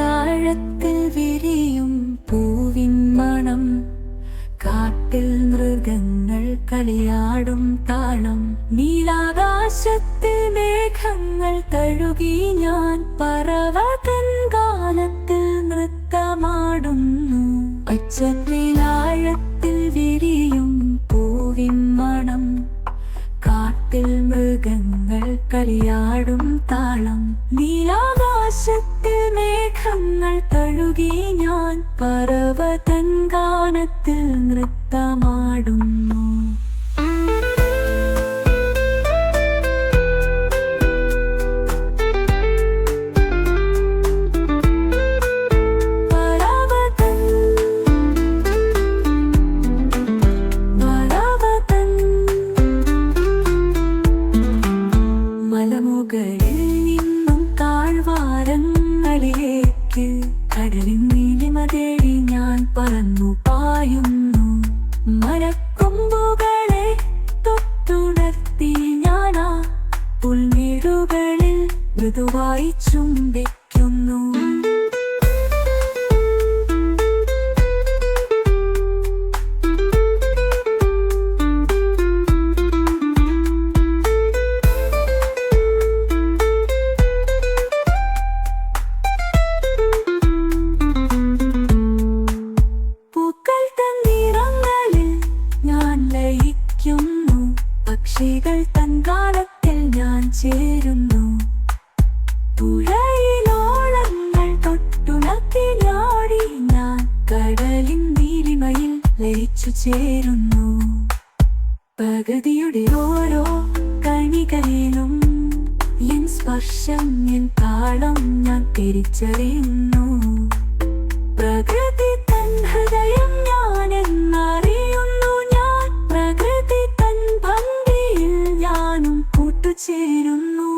ആഴത്തിൽ വിരിയും പൂവിൻ മണം. കാട്ടിൽ മൃഗങ്ങൾ കളിയാടും താളം. നീലാകാശത്തിൽ മേഘങ്ങൾ തഴുകി ഞാൻ പറവതൻ കാലത്ത് നൃത്തമാടുന്നു. പച്ചത്തിലാഴത്തിൽ വിരിയും പൂവിൻ മണം. കാട്ടിൽ മൃഗങ്ങൾ കളിയാടും താളം. നീലാകാശത്തിൽ മേഘങ്ങൾ തഴുകി ഞാൻ പർവതൻ ഗാനത്തിൽ കടലിൻ നീലിമ തേടി ഞാൻ പറന്നു പായുന്നു. മരക്കൊമ്പുകളെ തൊട്ടുണർത്തി ഞാനാ പുൽമേടുകളിൽ മൃദുവായി ചുംബിക്കുന്നു ലയിക്കുന്നു പക്ഷികൾ തൻകാലത്തിൽ ഞാൻ ചേരുന്നു. പുഴയിലോളങ്ങൾ തൊട്ടുണത്തിലാടി ഞാൻ കടലിൻ നീലിമയിൽ ലയിച്ചു ചേരുന്നു. പ്രകൃതിയുടെ ഓരോ കണികളിലും എൻ സ്പർശം എൻ താളം ഞാൻ തിരിച്ചറിയുന്നു. ചേരുന്നു